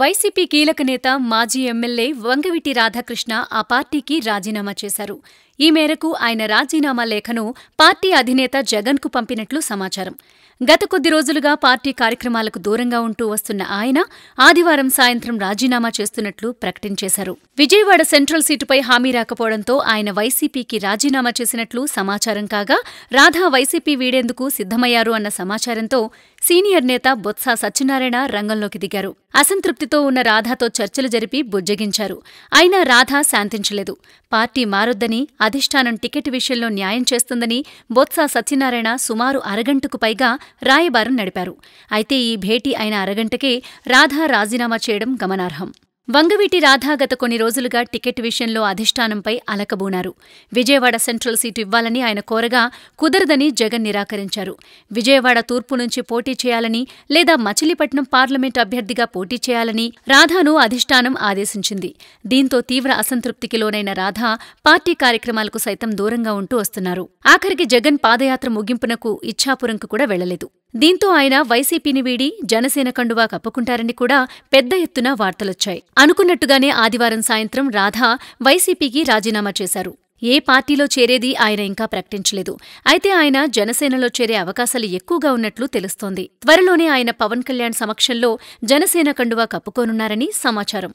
YCP కీలక నేత మాజీ ఎమ్మెల్యే వంగవిటి రాధాకృష్ణ ఆ పార్టీకి రాజీనామా చేశారు. ఈ మేరకు ఆయన రాజీనామా లేఖను పార్టీ అధినేత జగన్కు పంపినట్లు సమాచారం. గత కొద్ది రోజులుగా పార్టీ కార్యక్రమాలకు దూరంగా ఉంటూ వస్తున్న ఆయన ఆదివారం సాయంత్రం రాజీనామా చేస్తున్నట్లు ప్రకటించేశారు. విజయవాడ సెంట్రల్ సీటుపై హామీ రాకపోవడంతో ఆయన వైసీపీకి రాజీనామా చేసినట్లు సమాచారం కాగా రాధా వైసీపీ వీడేందుకు సిద్ధమయ్యారు అన్న సమాచారంతో సీనియర్ నేత బొత్స సత్యనారాయణ రంగంలోకి దిగారు. అసంతృప్తితో ఉన్న రాధాతో చర్చలు జరిపి బుజ్జగించారు. అయినా రాధా శాంతించలేదు. పార్టీ మారొద్దని అధిష్టానం టికెట్ విషయంలో న్యాయం చేస్తుందని బొత్స సత్యనారాయణ సుమారు అరగంటకు పైగా రాయబారం నడిపారు. అయితే ఈ భేటీ అయిన అరగంటకే రాధా రాజీనామా చేయడం గమనార్హం. వంగవీటి రాధా గత కొన్ని రోజులుగా టికెట్ విషయంలో అధిష్టానంపై అలకబూనారు. విజయవాడ సెంట్రల్ సీటు ఇవ్వాలని ఆయన కోరగా కుదరదని జగన్ నిరాకరించారు. విజయవాడ తూర్పు నుంచి పోటీ చేయాలని లేదా మచిలీపట్నం పార్లమెంట్ అభ్యర్థిగా పోటీ చేయాలని రాధాను అధిష్టానం ఆదేశించింది. దీంతో తీవ్ర అసంతృప్తికి లోనైన రాధా పార్టీ కార్యక్రమాలకు సైతం దూరంగా ఉంటూ వస్తున్నారు. ఆఖరికి జగన్ పాదయాత్ర ముగింపునకు ఇచ్ఛాపురంకు కూడా వెళ్ళలేదు దీంతో ఆయన వైసీపీని వీడి జనసేన కండువా కప్పుకుంటారని కూడా పెద్ద ఎత్తున వార్తలొచ్చాయి. అనుకున్నట్టుగానే ఆదివారం సాయంత్రం రాధా వైసీపీకి రాజీనామా చేశారు. ఏ పార్టీలో చేరేది ఆయన ఇంకా ప్రకటించలేదు. అయితే ఆయన జనసేనలో చేరే అవకాశాలు ఎక్కువగా ఉన్నట్లు తెలుస్తోంది. త్వరలోనే ఆయన పవన్ కళ్యాణ్ సమక్షంలో జనసేన కండువా కప్పుకోనున్నారని సమాచారం.